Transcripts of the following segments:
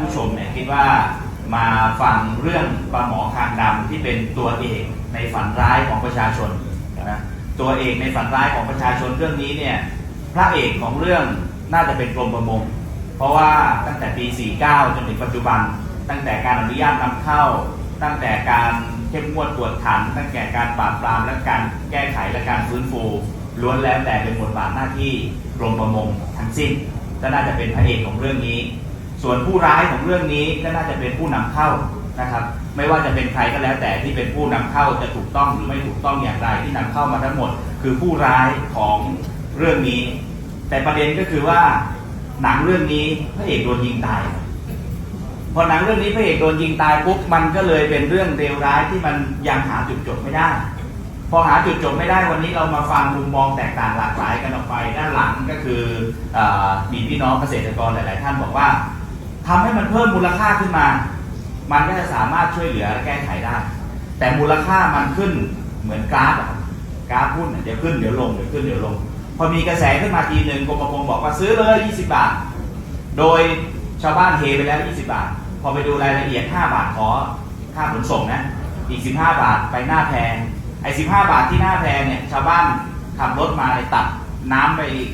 ผู้ชมเนี่ยคิดว่ามาฟังเรื่องปลาหมอคางดำที่เป็นตัวเอกในฝันร้ายของประชาชนนะตัวเอกในฝันร้ายของประชาชนเรื่องนี้เนี่ยพระเอกของเรื่องน่าจะเป็นกรมประมง เพราะว่าตั้งแต่ปี 49 จนถึงปัจจุบัน ตั้งแต่การอนุญาตนำเข้า ตั้งแต่การเข้มงวดกวดขัน ตั้งแต่การปราบปรามและการแก้ไขและการฟื้นฟูล้วนแล้วแต่เป็นบทบาทหน้าที่กรมประมงทั้งสิ้นก็น่าจะเป็นพระเอกของเรื่องนี้ ส่วนผู้ร้ายของเรื่องนี้ก็น่าจะเป็นผู้นำเข้านะครับ ไม่ว่าจะเป็นใครก็แล้วแต่ที่เป็นผู้นำเข้าจะถูกต้องหรือไม่ถูกต้องอย่างไรที่นำเข้ามาทั้งหมด คือผู้ร้ายของเรื่องนี้ แต่ประเด็นก็คือว่าหนังเรื่องนี้พระเอกโดนยิงตายพอหนังเรื่องนี้พระเอกโดนยิงตายปุ๊บมันก็เลยเป็นเรื่องเลวร้ายที่มันยังหาจุดจบไม่ได้ พอหาจุดจบไม่ได้วันนี้เรามาฟังมุมมองแตกต่างหลากหลายกันออกไปด้านหลังก็คือเออมีพี่น้องเกษตรกรหลาย ๆ ท่านบอกว่า ทำให้มันเพิ่มมูลค่าขึ้นมา มันก็จะสามารถช่วยเหลือและแก้ไขได้ แต่มูลค่ามันขึ้นเหมือนกราฟอะกราฟหุ้นเนี่ยเดี๋ยวขึ้นเดี๋ยวลงเดี๋ยวขึ้นเดี๋ยวลง พอมีกระแสขึ้นมาทีหนึ่งกรมประมงบอกว่าซื้อเลย 20 บาท โดยชาวบ้านเทไปแล้ว 20 บาท พอไปดูรายละเอียด 5 บาทขอค่าขนส่งนะ อีก 15 บาทไปหน้าแพงไอ้15 บาทที่หน้าแพงเนี่ยชาวบ้านขับรถมาเลยตัดน้ำไปอีก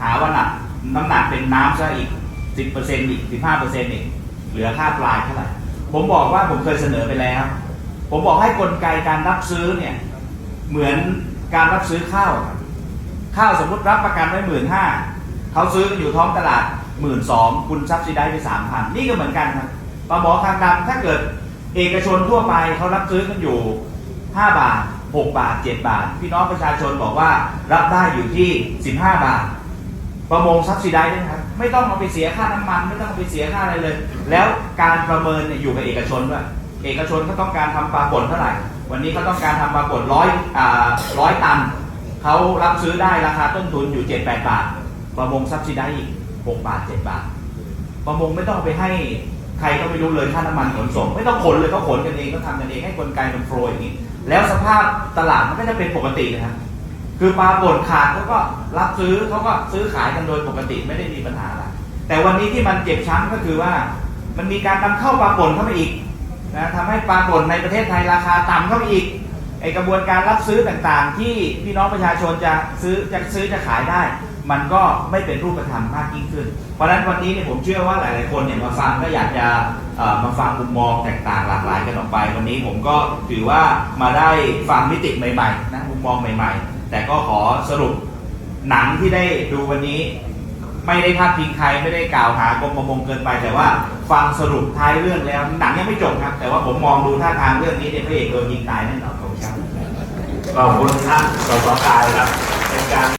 หาว่าหนักน้ำหนักเป็นน้ำซะอีก 10%อีก15%อีกเหลือค่าปลายเท่าไหร่ผมบอกว่าผมเคยเสนอไปแล้ว ผมบอกให้กลไกการรับซื้อเนี่ยเหมือนการรับซื้อข้าวครับข้าวสมมติรับประกันไว้หมื่นห้าเขาซื้อกันอยู่ท้องตลาดหมื่นสองคุณซับซิได้ไปสามพันนี่ก็เหมือนกันครับปลาหมอคางดำถ้าเกิดเอกชนทั่วไปเขารับซื้อกันอยู่ 5 บาท 6 บาท 7 บาท พี่น้องประชาชนบอกว่ารับได้อยู่ที่ 15 บาท ประมงซับซิได้ด้วยนะครับ ไม่ต้องเอาไปเสียค่าน้ำมัน ไม่ต้องเอาไปเสียค่าอะไรเลย แล้วการประเมินเนี่ยอยู่กับเอกชนด้วยเอกชนเขาต้องการทำปลาป่นเท่าไหร่ วันนี้เขาต้องการทำปลาป่นร้อยอ่าร้อยตันเขารับซื้อได้ราคาต้นทุนอยู่7-8บาท ประมงซับซิได้อีก6บาท7บาท ประมงไม่ต้องไปให้ใครก็ไม่รู้เลยค่าน้ำมันขนส่ง ไม่ต้องขนเลยเขาขนกันเองก็ทำกันเองให้กลไกมันโฟลว์อย่างนี้ แล้วสภาพตลาดมันก็จะเป็นปกตินะครับ คือปลาป่นขาดเขาก็รับซื้อเขาก็ซื้อขายกันโดยปกติไม่ได้มีปัญหาอะไรแต่วันนี้ที่มันเจ็บช้ำก็คือว่า มันมีการนำเข้าปลาป่นเข้ามาอีกนะทำให้ปลาป่นในประเทศไทยราคาต่ำเข้าไปอีกไอกระบวนการรับซื้อต่างๆ ที่พี่น้องประชาชนจะซื้อจะซื้อจะขายได้ มันก็ไม่เป็นรูปธรรมมากยิ่งขึ้น เพราะฉะนั้นวันนี้เนี่ยผมเชื่อว่าหลายๆคนเนี่ยมาฟังก็อยากจะมาฟังมุมมองแตกต่างหลากหลายกันออกไป วันนี้ผมก็ถือว่ามาได้ฟังมิติใหม่ๆนะมุมมองใหม่ ๆ แต่ก็ขอสรุปหนังที่ได้ดูวันนี้ ไม่ได้พาดพิงใครไม่ได้กล่าวหากรมประมงเกินไป แต่ว่าฟังสรุปท้ายเรื่องแล้ว หนังยังไม่จบครับ แต่ว่าผมมองดูท่าทางเรื่องนี้เนี่ยพระเอกโดนยิงตายแน่นอนครับขอบคุณท่านสสกายครับเป็นการ